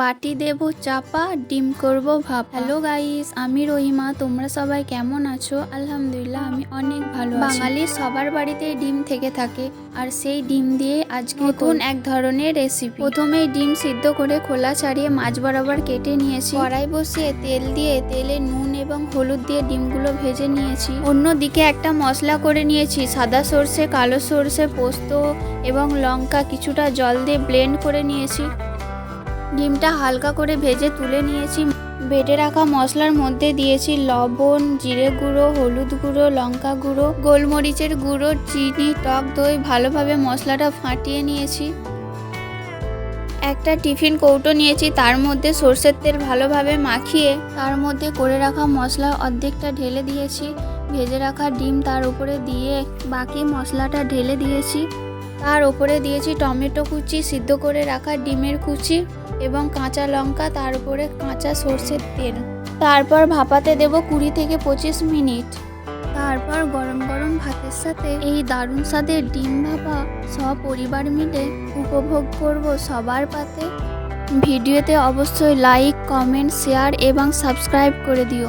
বাটি দেব চাপা ডিম করব ভাপ। হ্যালো গাইস আমি রহিমা তোমরা সবাই কেমন আছো? আলহামদুলিল্লাহ আমি অনেক ভালো আছি। বাঙালির সবার বাড়িতে ডিম থেকে থাকে আর সেই ডিম দিয়ে আজকে নতুন এক ধরনের রেসিপি প্রথমে ডিম সিদ্ধ করে খোলা ছাড়িয়ে মাছ বরাবর কেটে নিয়েছি। কড়াই বসিয়ে তেল দিয়ে তেলে নুন এবং হলুদ দিয়ে ডিমগুলো ভেজে নিয়েছি। অন্যদিকে একটা মশলা করে নিয়েছি সাদা সর্ষে কালো সর্ষে পোস্ত এবং লঙ্কা। কিছুটা জল দিয়ে ব্লেন্ড করে নিয়েছি। ডিমটা হালকা করে ভেজে তুলে নিয়েছি। বেটে রাখা মশলার মধ্যে দিয়েছি লবণ, জিরে গুঁড়ো, হলুদ গুঁড়ো, লঙ্কা গুঁড়ো, গোলমরিচের গুঁড়ো, চিনি, টক দই, ভালোভাবে মশলাটা ফাটিয়ে নিয়েছি। একটা টিফিন কৌটো নিয়েছি, তার মধ্যে সর্ষের তেল ভালোভাবে মাখিয়ে তার মধ্যে করে রাখা মশলা অর্ধেকটা ঢেলে দিয়েছি। ভেজে রাখা ডিম তার উপরে দিয়ে বাকি মশলাটা ঢেলে দিয়েছি। তার উপরে দিয়েছি টমেটো কুচি সিদ্ধ করে রাখা ডিমের কুচি এবং কাঁচা লঙ্কা, তার উপরে কাঁচা সর্ষের তেল। তারপর ভাপাতে দেব কুড়ি থেকে পঁচিশ মিনিট। তারপর গরম গরম ভাতের সাথে এই দারুণ স্বাদের ডিম ভাপা সপরিবার মিলে উপভোগ করব সবার পাতে। ভিডিওতে অবশ্যই লাইক কমেন্ট শেয়ার এবং সাবস্ক্রাইব করে দিও।